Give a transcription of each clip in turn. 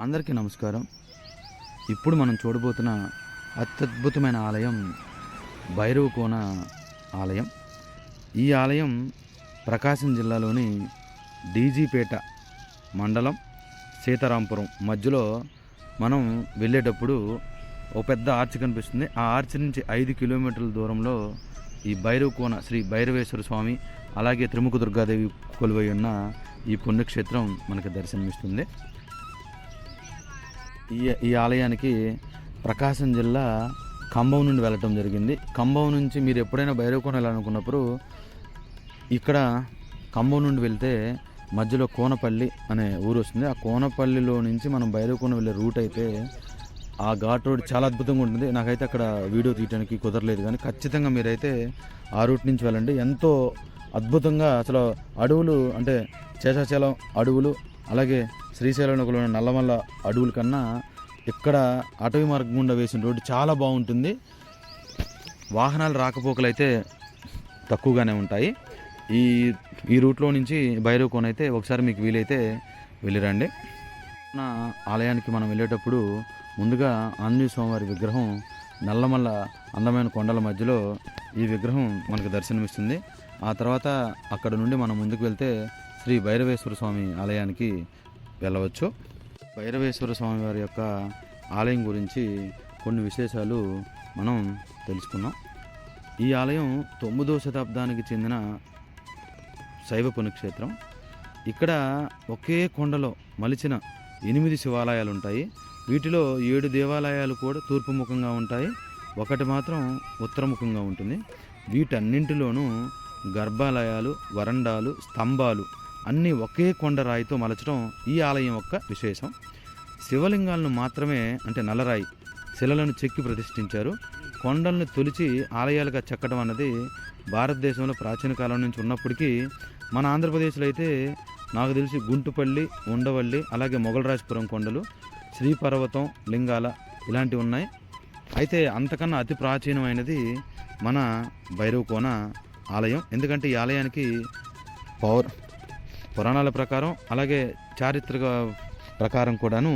అందరికీ నమస్కారం. ఇప్పుడు మనం చూడబోతున్న అత్యద్భుతమైన ఆలయం భైరవకోన ఆలయం. ఈ ఆలయం ప్రకాశం జిల్లాలోని డీజీపేట మండలం సీతారాంపురం. మధ్యలో మనం వెళ్ళేటప్పుడు ఓ పెద్ద ఆర్చ్ కనిపిస్తుంది. ఆ ఆర్చ్ నుంచి ఐదు కిలోమీటర్ల దూరంలో ఈ భైరవకోన శ్రీ భైరవేశ్వర స్వామి అలాగే త్రిముఖ దుర్గాదేవి కొలువై ఉన్న ఈ పుణ్యక్షేత్రం మనకు దర్శనమిస్తుంది. ఈ ఈ ఆలయానికి ప్రకాశం జిల్లా ఖమ్మం నుండి వెళ్ళటం జరిగింది. ఖమ్మం నుంచి మీరు ఎప్పుడైనా భైరవకోన వెళ్ళాలనుకున్నప్పుడు ఇక్కడ ఖమ్మం నుండి వెళ్తే మధ్యలో కోనపల్లి అనే ఊరు వస్తుంది. ఆ కోనపల్లిలో నుంచి మనం భైరవకోన వెళ్ళే రూట్ అయితే ఆ ఘాట్ రోడ్ చాలా అద్భుతంగా ఉంటుంది. నాకైతే అక్కడ వీడియో తీయడానికి కుదరలేదు కానీ ఖచ్చితంగా మీరైతే ఆ రూట్ నుంచి వెళ్ళండి. ఎంతో అద్భుతంగా అసలు అడవులు అంటే శేషాచలం అడవులు అలాగే శ్రీశైలంలో ఉన్న నల్లమల్ల అడవుల కన్నా ఇక్కడ అటవీ మార్గం గుండా వేసిన రోడ్డు చాలా బాగుంటుంది. వాహనాలు రాకపోకలు అయితే తక్కువగానే ఉంటాయి. ఈ ఈ రూట్లో నుంచి భైరవకోన అయితే ఒకసారి మీకు వీలైతే వెళ్ళిరండి. నా ఆలయానికి మనం వెళ్ళేటప్పుడు ముందుగా ఆంజనేయ స్వామివారి విగ్రహం నల్లమల్ల అందమైన కొండల మధ్యలో ఈ విగ్రహం మనకు దర్శనమిస్తుంది. ఆ తర్వాత అక్కడ నుండి మనం ముందుకు వెళ్తే శ్రీ భైరవేశ్వర స్వామి ఆలయానికి వెళ్ళవచ్చు. భైరవేశ్వర స్వామి వారి యొక్క ఆలయం గురించి కొన్ని విశేషాలు మనం తెలుసుకున్నాం. ఈ ఆలయం తొమ్మిదో శతాబ్దానికి చెందిన శైవ పుణ్యక్షేత్రం. ఇక్కడ ఒకే కొండలో మలిచిన ఎనిమిది శివాలయాలు ఉంటాయి వీటిలో ఏడు దేవాలయాలు కూడా తూర్పు ముఖంగా ఉంటాయి. ఒకటి మాత్రం ఉత్తరముఖంగా ఉంటుంది. వీటన్నింటిలోనూ గర్భాలయాలు వరండాలు స్తంభాలు అన్నీ ఒకే కొండరాయితో మలచడం ఈ ఆలయం యొక్క విశేషం. శివలింగాలను మాత్రమే అంటే నల్లరాయి శిలలను చెక్కి ప్రతిష్ఠించారు. కొండలను తొలిచి ఆలయాలుగా చెక్కడం అన్నది భారతదేశంలో ప్రాచీన కాలం నుంచి ఉన్నప్పటికీ మన ఆంధ్రప్రదేశ్లో అయితే నాకు తెలిసి గుంటుపల్లి ఉండవల్లి అలాగే మొగలరాజపురం కొండలు శ్రీపర్వతం లింగాల ఇలాంటివి ఉన్నాయి. అయితే అంతకన్నా అతి ప్రాచీనమైనది మన భైరవకోన ఆలయం. ఎందుకంటే ఈ ఆలయానికి పౌర్ పురాణాల ప్రకారం అలాగే చారిత్రక ప్రకారం కూడాను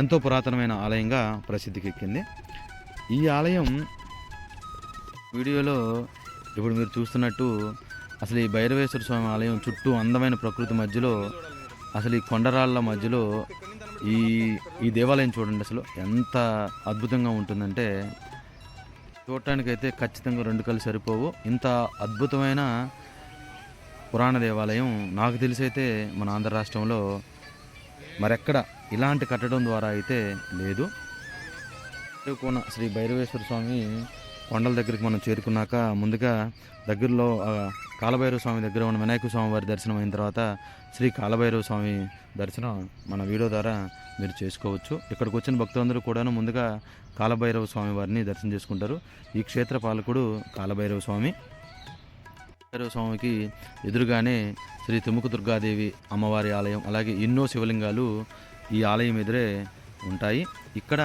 ఎంతో పురాతనమైన ఆలయంగా ప్రసిద్ధికెక్కింది. ఈ ఆలయం వీడియోలో ఇప్పుడు మీరు చూస్తున్నట్టు అసలు ఈ భైరవేశ్వర స్వామి ఆలయం చుట్టూ అందమైన ప్రకృతి మధ్యలో అసలు ఈ కొండరాళ్ళ మధ్యలో ఈ ఈ దేవాలయం చూడండి అసలు ఎంత అద్భుతంగా ఉంటుందంటే చూడటానికైతే ఖచ్చితంగా రెండు కళ్ళు సరిపోవు. ఇంత అద్భుతమైన పురాణ దేవాలయం నాకు తెలిసైతే మన ఆంధ్ర రాష్ట్రంలో మరెక్కడ ఇలాంటి కట్టడం ద్వారా అయితే లేదు. కోన శ్రీ భైరవేశ్వర స్వామి కొండల దగ్గరికి మనం చేరుకున్నాక ముందుగా దగ్గరలో కాలభైరవ స్వామి దగ్గర ఉన్న వినాయక స్వామి వారి దర్శనం అయిన తర్వాత శ్రీ కాలభైరవ స్వామి దర్శనం మన వీడియో ద్వారా మీరు చేసుకోవచ్చు. ఇక్కడికి వచ్చిన భక్తులందరూ కూడాను ముందుగా కాలభైరవ స్వామి వారిని దర్శనం చేసుకుంటారు. ఈ క్షేత్ర పాలకుడు కాలభైరవ స్వామి. భైరవ స్వామికి ఎదురుగానే శ్రీ తుముక దుర్గాదేవి అమ్మవారి ఆలయం అలాగే ఎన్నో శివలింగాలు ఈ ఆలయం ఎదురే ఉంటాయి. ఇక్కడ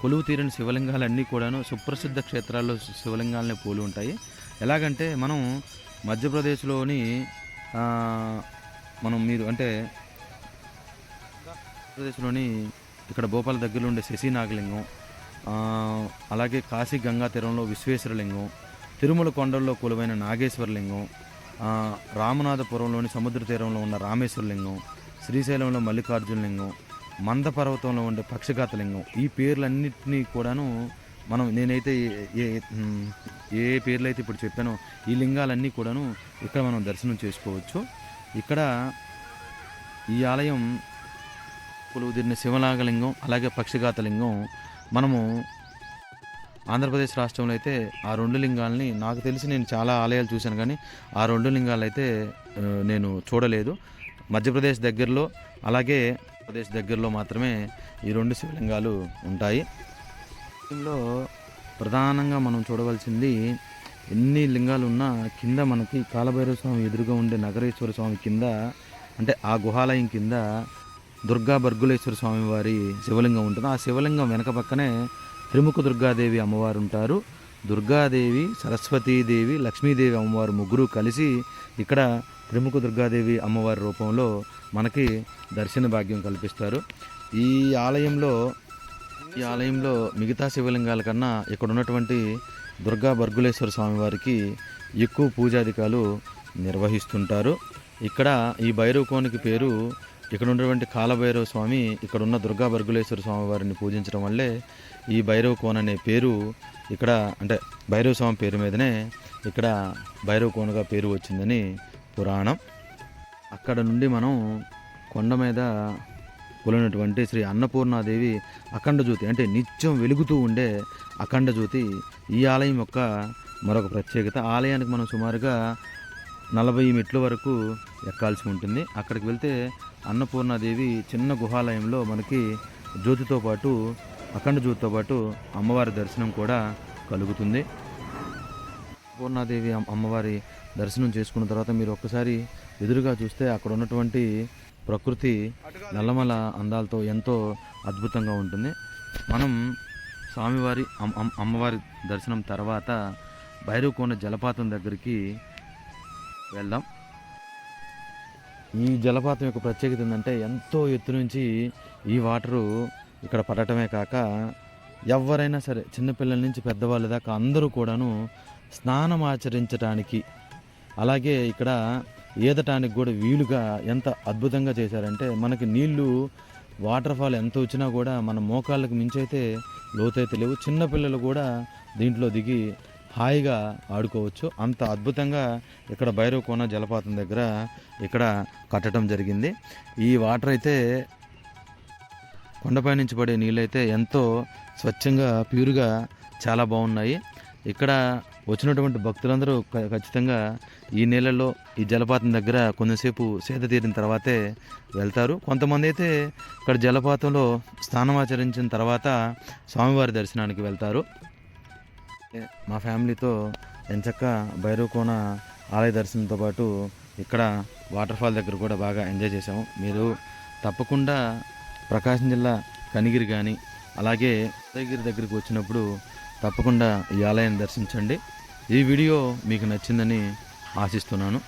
కొలువు తీరిన శివలింగాలన్నీ కూడాను సుప్రసిద్ధ క్షేత్రాల్లో శివలింగాలనే పోలి ఉంటాయి. ఎలాగంటే మనం మధ్యప్రదేశ్లోని మనం మీరు అంటే ఆంధ్రప్రదేశ్లోని ఇక్కడ భోపాల దగ్గరలో ఉండే శశి నాగలింగం అలాగే కాశీ గంగా తీరంలో విశ్వేశ్వరలింగం తిరుమల కొండల్లో కొలువైన నాగేశ్వరలింగం రామనాథపురంలోని సముద్ర తీరంలో ఉన్న రామేశ్వరలింగం శ్రీశైలంలో మల్లికార్జునలింగం మంద పర్వతంలో ఉండే పక్షఘాతలింగం ఈ పేర్లన్నింటినీ కూడాను మనం నేనైతే ఏ- ఏ ఏ పేర్లు అయితే ఇప్పుడు చెప్పానో ఈ లింగాలన్నీ కూడాను ఇక్కడ మనం దర్శనం చేసుకోవచ్చు. ఇక్కడ ఈ ఆలయం కొలువుదిరిన శివనాగలింగం అలాగే పక్షిఘాతలింగం మనము ఆంధ్రప్రదేశ్ రాష్ట్రంలో అయితే ఆ రెండు లింగాలని నాకు తెలిసి నేను చాలా ఆలయాలు చూశాను కానీ ఆ రెండు లింగాలు అయితే నేను చూడలేదు. మధ్యప్రదేశ్ దగ్గరలో అలాగే ప్రదేశ్ దగ్గరలో మాత్రమే ఈ రెండు శివలింగాలు ఉంటాయి. దీనిలో ప్రధానంగా మనం చూడవలసింది ఎన్ని లింగాలు ఉన్నా కింద మనకి కాలభైరవ స్వామి ఎదురుగా ఉండే నగరేశ్వర స్వామి కింద అంటే ఆ గుహాలయం కింద దుర్గా బర్గులేశ్వర స్వామి వారి శివలింగం ఉంటుంది. ఆ శివలింగం వెనక పక్కనే త్రిముఖ దుర్గాదేవి అమ్మవారు ఉంటారు దుర్గాదేవి సరస్వతీదేవి లక్ష్మీదేవి అమ్మవారు ముగ్గురు కలిసి ఇక్కడ త్రిముఖ దుర్గాదేవి అమ్మవారి రూపంలో మనకి దర్శన భాగ్యం కల్పిస్తారు. ఈ ఆలయంలో ఈ ఆలయంలో మిగతా శివలింగాల కన్నా ఇక్కడ ఉన్నటువంటి దుర్గా బర్గులేశ్వర స్వామివారికి ఎక్కువ పూజాధికాలు నిర్వహిస్తుంటారు. ఇక్కడ ఈ భైరవ కోనికి పేరు ఇక్కడ ఉన్నటువంటి కాలభైరవ స్వామి ఇక్కడ ఉన్న దుర్గా బర్గులేశ్వర స్వామి వారిని పూజించడం వల్లే ఈ భైరవ కోన్ అనే పేరు ఇక్కడ అంటే భైరవ స్వామి పేరు మీదనే ఇక్కడ భైరవ కోనగా పేరు వచ్చిందని పురాణం. అక్కడ నుండి మనం కొండ మీద కొలినటువంటి శ్రీ అన్నపూర్ణాదేవి అఖండ జ్యోతి అంటే నిత్యం వెలుగుతూ ఉండే అఖండ జ్యోతి ఈ ఆలయం యొక్క మరొక ప్రత్యేకత. ఆలయానికి మనం సుమారుగా నలభై మెట్ల వరకు ఎక్కాల్సి ఉంటుంది. అక్కడికి వెళ్తే అన్నపూర్ణాదేవి చిన్న గుహాలయంలో మనకి జ్యోతితో పాటు అఖండ జ్యోతితో పాటు అమ్మవారి దర్శనం కూడా కలుగుతుంది. పూర్ణాదేవి అమ్మ- అమ్మవారి దర్శనం చేసుకున్న తర్వాత మీరు ఒక్కసారి ఎదురుగా చూస్తే అక్కడ ఉన్నటువంటి ప్రకృతి నల్లమల అందాలతో ఎంతో అద్భుతంగా ఉంటుంది. మనం స్వామివారి అమ్మవారి దర్శనం తర్వాత భైరవకోన జలపాతం దగ్గరికి వెళ్దాం. ఈ జలపాతం యొక్క ప్రత్యేకత ఏంటంటే ఎంతో ఎత్తు నుంచి ఈ వాటరు ఇక్కడ పడటమే కాక ఎవరైనా సరే చిన్నపిల్లల నుంచి పెద్దవాళ్ళ దాకా అందరూ కూడాను స్నానం ఆచరించడానికి అలాగే ఇక్కడ ఈదటానికి కూడా వీలుగా ఎంత అద్భుతంగా చేశారంటే మనకి నీళ్ళు వాటర్ ఫాల్ ఎంత వచ్చినా కూడా మన మోకాళ్ళకి మించైతే లోతైతే లేవు. చిన్నపిల్లలు కూడా దీంట్లో దిగి హాయిగా ఆడుకోవచ్చు. అంత అద్భుతంగా ఇక్కడ భైరవ కోన జలపాతం దగ్గర ఇక్కడ కట్టడం జరిగింది. ఈ వాటర్ అయితే కొండపై నుంచి పడే నీళ్ళైతే ఎంతో స్వచ్ఛంగా ప్యూర్గా చాలా బాగున్నాయి. ఇక్కడ వచ్చినటువంటి భక్తులందరూ క- ఖచ్చితంగా ఈ నీళ్ళలో ఈ జలపాతం దగ్గర కొంతసేపు సేద తీరిన తర్వాతే వెళ్తారు. కొంతమంది అయితే ఇక్కడ జలపాతంలో స్నానం ఆచరించిన తర్వాత స్వామివారి దర్శనానికి వెళ్తారు. మా ఫ్యామిలీతో ఎంచక్క భైరవకోన ఆలయ దర్శనంతో పాటు ఇక్కడ వాటర్ ఫాల్ దగ్గర కూడా బాగా ఎంజాయ్ చేసాము మీరు తప్పకుండా ప్రకాశం జిల్లా కనిగిరి కానీ అలాగే ఉదయగిరి దగ్గరికి వచ్చినప్పుడు తప్పకుండా ఈ ఆలయాన్ని దర్శించండి. ఈ వీడియో మీకు నచ్చిందని ఆశిస్తున్నాను.